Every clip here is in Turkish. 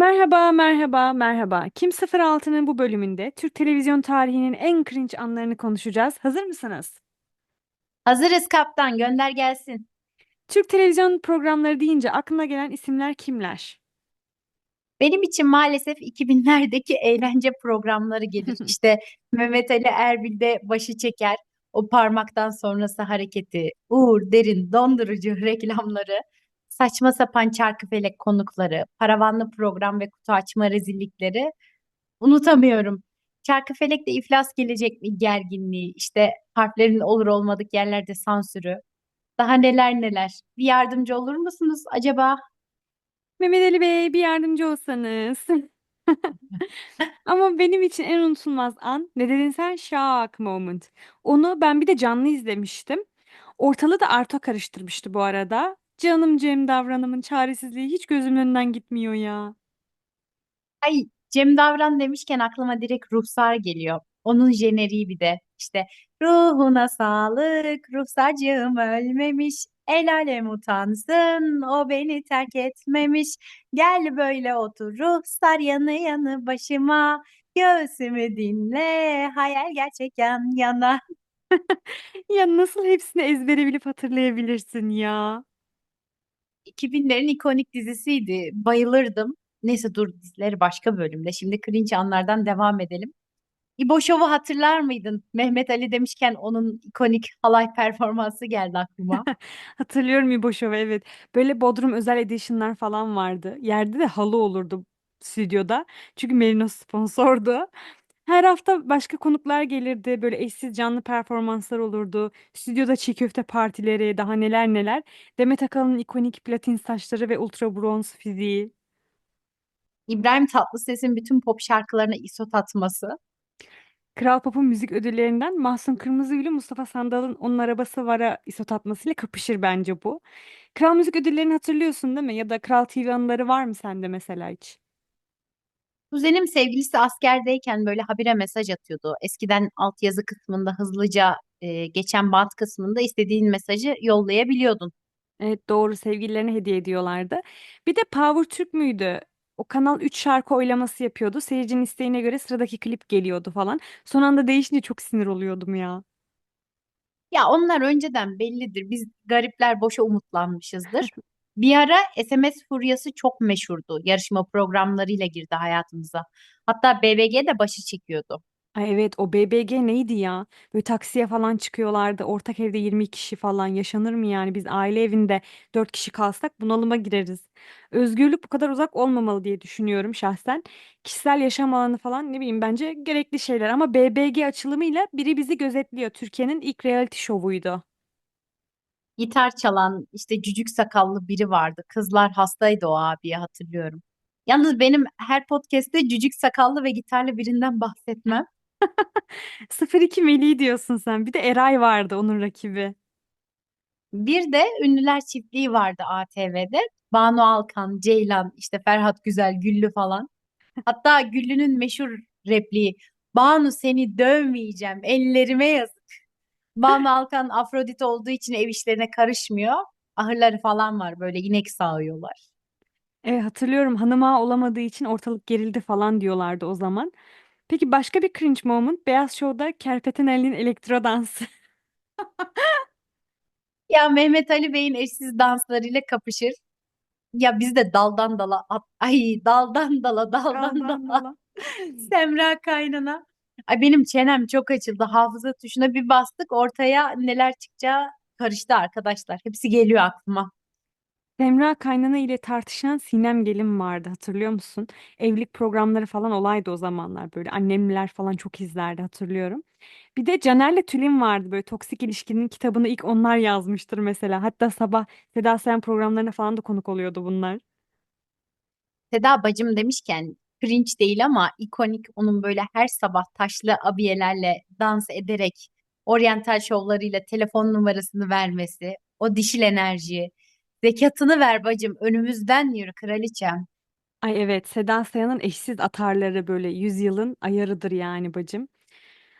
Merhaba, merhaba, merhaba. Kim 06'nın bu bölümünde Türk televizyon tarihinin en cringe anlarını konuşacağız. Hazır mısınız? Hazırız kaptan gönder gelsin. Türk televizyon programları deyince aklına gelen isimler kimler? Benim için maalesef 2000'lerdeki eğlence programları gelir. İşte Mehmet Ali Erbil'de başı çeker. O parmaktan sonrası hareketi, Uğur Derin dondurucu reklamları, saçma sapan çarkıfelek konukları, paravanlı program ve kutu açma rezillikleri unutamıyorum. Çarkıfelek'te iflas gelecek mi gerginliği, işte harflerin olur olmadık yerlerde sansürü, daha neler neler. Bir yardımcı olur musunuz acaba? Mehmet Ali Bey, bir yardımcı olsanız. Ama benim için en unutulmaz an ne dedin sen? Shock moment. Onu ben bir de canlı izlemiştim. Ortalığı da Arto karıştırmıştı bu arada. Canım Cem davranımın çaresizliği hiç gözümün önünden gitmiyor ya. Ay Cem Davran demişken aklıma direkt Ruhsar geliyor. Onun jeneriği bir de işte ruhuna sağlık Ruhsarcığım ölmemiş el alem utansın o beni terk etmemiş gel böyle otur Ruhsar yanı yanı başıma göğsümü dinle hayal gerçek yan yana. Ya nasıl hepsini ezbere bilip hatırlayabilirsin ya? 2000'lerin ikonik dizisiydi bayılırdım. Neyse dur dizileri başka bölümde. Şimdi cringe anlardan devam edelim. İbo Şov'u hatırlar mıydın? Mehmet Ali demişken onun ikonik halay performansı geldi aklıma. Hatırlıyorum İboşov'u evet. Böyle Bodrum özel edition'lar falan vardı. Yerde de halı olurdu stüdyoda. Çünkü Merinos sponsordu. Her hafta başka konuklar gelirdi. Böyle eşsiz canlı performanslar olurdu. Stüdyoda çiğ köfte partileri, daha neler neler. Demet Akalın'ın ikonik platin saçları ve ultra bronz fiziği. İbrahim Tatlıses'in bütün pop şarkılarına isot atması. Kral Pop'un müzik ödüllerinden Mahsun Kırmızıgül ile Mustafa Sandal'ın Onun Arabası Var'a isot atmasıyla kapışır bence bu. Kral Müzik ödüllerini hatırlıyorsun değil mi? Ya da Kral TV anıları var mı sende mesela hiç? Kuzenim sevgilisi askerdeyken böyle habire mesaj atıyordu. Eskiden altyazı kısmında hızlıca e, geçen bant kısmında istediğin mesajı yollayabiliyordun. Evet doğru sevgililerine hediye ediyorlardı. Bir de Power Türk müydü? O kanal 3 şarkı oylaması yapıyordu. Seyircinin isteğine göre sıradaki klip geliyordu falan. Son anda değişince çok sinir oluyordum ya. Ya onlar önceden bellidir. Biz garipler boşa umutlanmışızdır. Bir ara SMS furyası çok meşhurdu. Yarışma programlarıyla girdi hayatımıza. Hatta BBG de başı çekiyordu. Ay evet o BBG neydi ya? Böyle taksiye falan çıkıyorlardı. Ortak evde 20 kişi falan yaşanır mı yani? Biz aile evinde 4 kişi kalsak bunalıma gireriz. Özgürlük bu kadar uzak olmamalı diye düşünüyorum şahsen. Kişisel yaşam alanı falan ne bileyim bence gerekli şeyler ama BBG açılımıyla biri bizi gözetliyor. Türkiye'nin ilk reality şovuydu. Gitar çalan işte cücük sakallı biri vardı. Kızlar hastaydı o abiye hatırlıyorum. Yalnız benim her podcast'te cücük sakallı ve gitarlı birinden bahsetmem. 02 Melih diyorsun sen. Bir de Eray vardı onun rakibi. Bir de Ünlüler Çiftliği vardı ATV'de. Banu Alkan, Ceylan, işte Ferhat Güzel, Güllü falan. Hatta Güllü'nün meşhur repliği Banu seni dövmeyeceğim ellerime yazık. Banu Alkan Afrodit olduğu için ev işlerine karışmıyor. Ahırları falan var böyle inek sağıyorlar. Evet hatırlıyorum hanım ağa olamadığı için ortalık gerildi falan diyorlardı o zaman. Peki başka bir cringe moment Beyaz Show'da Kerpetenelli'nin elektro dansı. Ya Mehmet Ali Bey'in eşsiz danslarıyla kapışır. Ya biz de daldan dala at, ay daldan dala daldan Daldan dala dala. Semra kaynana. Ay benim çenem çok açıldı. Hafıza tuşuna bir bastık ortaya neler çıkacağı karıştı arkadaşlar. Hepsi geliyor aklıma. Semra kaynana ile tartışan Sinem Gelin vardı hatırlıyor musun? Evlilik programları falan olaydı o zamanlar böyle annemler falan çok izlerdi hatırlıyorum. Bir de Caner'le Tülin vardı böyle toksik ilişkinin kitabını ilk onlar yazmıştır mesela. Hatta sabah Seda Sayan programlarına falan da konuk oluyordu bunlar. Seda bacım demişken cringe değil ama ikonik onun böyle her sabah taşlı abiyelerle dans ederek oryantal şovlarıyla telefon numarasını vermesi, o dişil enerji, zekatını ver bacım önümüzden yürü kraliçem. Ay evet Seda Sayan'ın eşsiz atarları böyle yüzyılın ayarıdır yani bacım.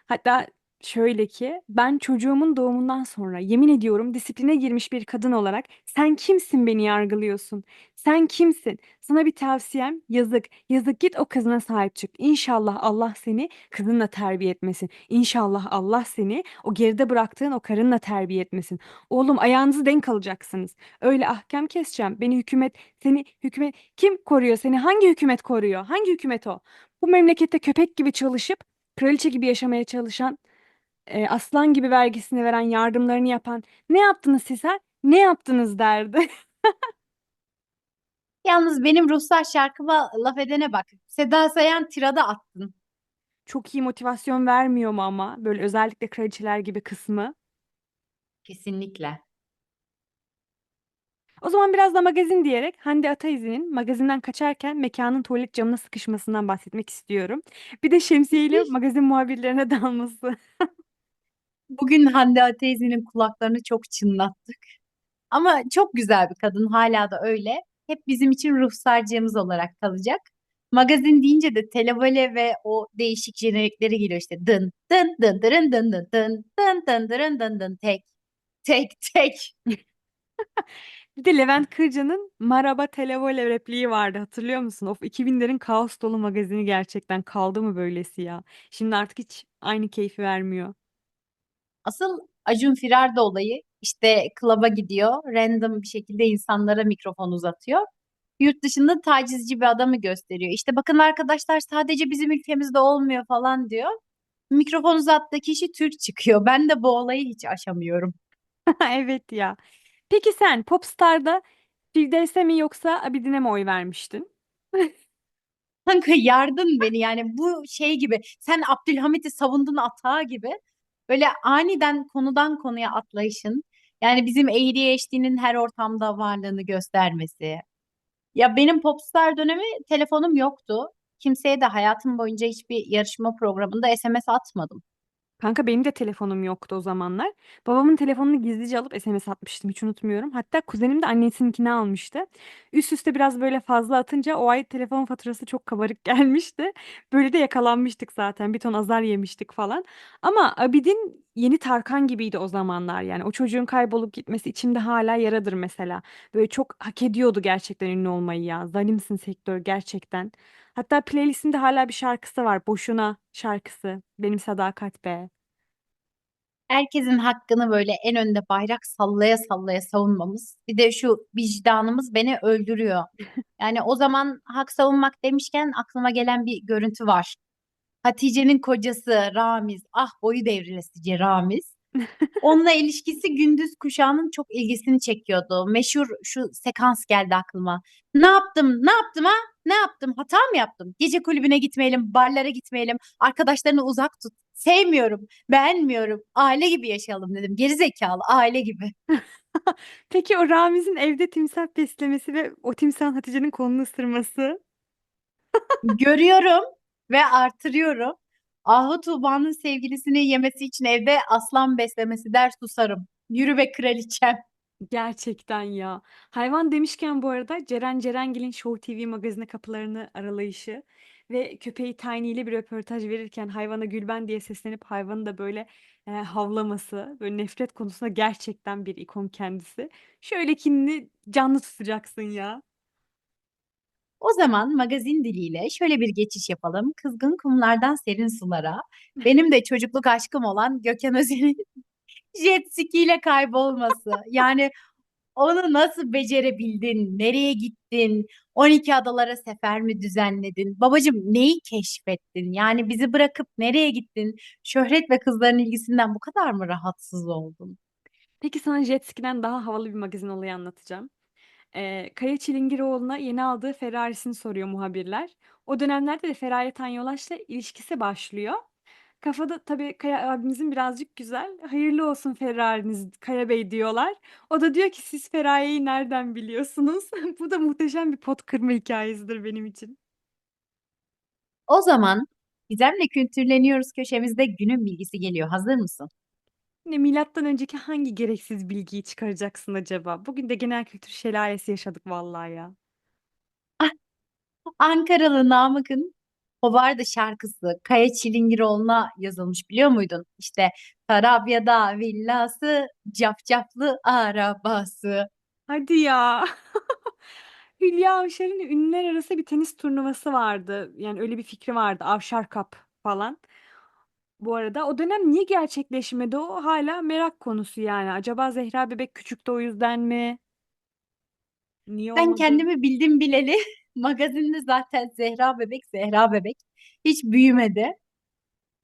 Hatta Şöyle ki ben çocuğumun doğumundan sonra yemin ediyorum disipline girmiş bir kadın olarak sen kimsin beni yargılıyorsun? Sen kimsin? Sana bir tavsiyem yazık. Yazık git o kızına sahip çık. İnşallah Allah seni kızınla terbiye etmesin. İnşallah Allah seni o geride bıraktığın o karınla terbiye etmesin. Oğlum ayağınızı denk alacaksınız. Öyle ahkam keseceğim. Beni hükümet seni hükümet kim koruyor seni? Hangi hükümet koruyor? Hangi hükümet o? Bu memlekette köpek gibi çalışıp kraliçe gibi yaşamaya çalışan e, aslan gibi vergisini veren, yardımlarını yapan ne yaptınız sizler? Ne yaptınız derdi. Yalnız benim ruhsar şarkıma laf edene bak. Seda Sayan tirada attın. Çok iyi motivasyon vermiyor mu ama böyle özellikle kraliçeler gibi kısmı. Kesinlikle. O zaman biraz da magazin diyerek Hande Ataizi'nin magazinden kaçarken mekanın tuvalet camına sıkışmasından bahsetmek istiyorum. Bir de şemsiyeyle magazin muhabirlerine dalması. Bugün Hande Ateiz'in kulaklarını çok çınlattık. Ama çok güzel bir kadın hala da öyle. Hep bizim için ruhsarcığımız olarak kalacak. Magazin deyince de televole ve o değişik jenerikleri geliyor işte dın dın dın dırın dın dın dın dın dın dırın dın dın tek tek tek. Bir de Levent Kırca'nın Maraba Televole repliği vardı hatırlıyor musun? Of 2000'lerin kaos dolu magazini gerçekten kaldı mı böylesi ya? Şimdi artık hiç aynı keyfi vermiyor. Asıl Acun Firarda olayı işte klaba gidiyor random bir şekilde insanlara mikrofon uzatıyor. Yurt dışında tacizci bir adamı gösteriyor. İşte bakın arkadaşlar sadece bizim ülkemizde olmuyor falan diyor. Mikrofon uzattığı kişi Türk çıkıyor. Ben de bu olayı hiç aşamıyorum. Evet ya. Peki sen Popstar'da Firdevs'e mi yoksa Abidin'e mi oy vermiştin? Kanka yardın beni yani bu şey gibi sen Abdülhamit'i savundun atağı gibi böyle aniden konudan konuya atlayışın yani bizim ADHD'nin her ortamda varlığını göstermesi. Ya benim Popstar dönemi telefonum yoktu. Kimseye de hayatım boyunca hiçbir yarışma programında SMS atmadım. Kanka benim de telefonum yoktu o zamanlar. Babamın telefonunu gizlice alıp SMS atmıştım hiç unutmuyorum. Hatta kuzenim de annesininkini almıştı. Üst üste biraz böyle fazla atınca o ay telefon faturası çok kabarık gelmişti. Böyle de yakalanmıştık zaten. Bir ton azar yemiştik falan. Ama Abidin yeni Tarkan gibiydi o zamanlar yani. O çocuğun kaybolup gitmesi içimde hala yaradır mesela. Böyle çok hak ediyordu gerçekten ünlü olmayı ya. Zalimsin sektör gerçekten. Hatta playlistinde hala bir şarkısı var. Boşuna şarkısı. Benim Sadakat Be. Herkesin hakkını böyle en önde bayrak sallaya sallaya savunmamız. Bir de şu vicdanımız beni öldürüyor. Yani o zaman hak savunmak demişken aklıma gelen bir görüntü var. Hatice'nin kocası Ramiz, ah boyu devrilesice Ramiz. Onunla ilişkisi gündüz kuşağının çok ilgisini çekiyordu. Meşhur şu sekans geldi aklıma. Ne yaptım? Ne yaptım ha? Ne yaptım? Hata mı yaptım? Gece kulübüne gitmeyelim, barlara gitmeyelim, arkadaşlarını uzak tut. Sevmiyorum, beğenmiyorum. Aile gibi yaşayalım dedim. Geri zekalı aile gibi. Peki o Ramiz'in evde timsah beslemesi ve o timsahın Hatice'nin kolunu ısırması. Görüyorum ve artırıyorum. Ahu Tuğba'nın sevgilisini yemesi için evde aslan beslemesi der susarım. Yürü be kraliçem. Gerçekten ya. Hayvan demişken bu arada Ceren Cerengil'in Show TV magazine kapılarını aralayışı ve köpeği Tiny ile bir röportaj verirken hayvana Gülben diye seslenip hayvanı da böyle e, havlaması, böyle nefret konusunda gerçekten bir ikon kendisi. Şöyle kinini canlı tutacaksın ya. O zaman magazin diliyle şöyle bir geçiş yapalım. Kızgın kumlardan serin sulara. Benim de çocukluk aşkım olan Gökhan Özen'in jet ski ile kaybolması. Yani onu nasıl becerebildin? Nereye gittin? 12 adalara sefer mi düzenledin? Babacığım neyi keşfettin? Yani bizi bırakıp nereye gittin? Şöhret ve kızların ilgisinden bu kadar mı rahatsız oldun? Peki sana jet ski'den daha havalı bir magazin olayı anlatacağım. Ee, Kaya Çilingiroğlu'na yeni aldığı Ferrari'sini soruyor muhabirler. O dönemlerde de Feraye Tanyolaş'la ilişkisi başlıyor. Kafada tabii Kaya abimizin birazcık güzel. Hayırlı olsun Ferrari'niz Kaya Bey diyorlar. O da diyor ki siz Feraye'yi nereden biliyorsunuz? Bu da muhteşem bir pot kırma hikayesidir benim için. O zaman Gizemle kültürleniyoruz köşemizde günün bilgisi geliyor. Hazır mısın? Ne milattan önceki hangi gereksiz bilgiyi çıkaracaksın acaba? Bugün de genel kültür şelalesi yaşadık vallahi ya. Ah, Ankaralı Namık'ın O vardı şarkısı Kaya Çilingiroğlu'na yazılmış biliyor muydun? İşte Tarabya'da villası, cafcaflı arabası. Hadi ya. Hülya Avşar'ın ünlüler arası bir tenis turnuvası vardı. Yani öyle bir fikri vardı. Avşar Cup falan. Bu arada o dönem niye gerçekleşmedi o hala merak konusu yani. Acaba Zehra Bebek küçüktü o yüzden mi? Niye Ben olmadı? kendimi bildim bileli magazinde zaten Zehra Bebek, Zehra Bebek hiç büyümedi.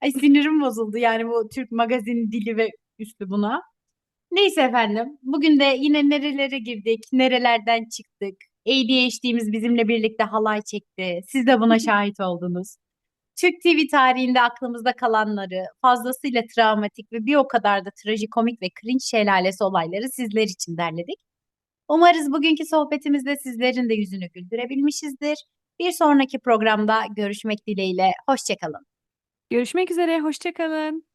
Ay sinirim bozuldu yani bu Türk magazin dili ve üstü buna. Neyse efendim, bugün de yine nerelere girdik, nerelerden çıktık. ADHD'miz bizimle birlikte halay çekti. Siz de buna şahit oldunuz. Türk TV tarihinde aklımızda kalanları, fazlasıyla travmatik ve bir o kadar da trajikomik ve cringe şelalesi olayları sizler için derledik. Umarız bugünkü sohbetimizde sizlerin de yüzünü güldürebilmişizdir. Bir sonraki programda görüşmek dileğiyle, hoşçakalın. Görüşmek üzere, hoşça kalın.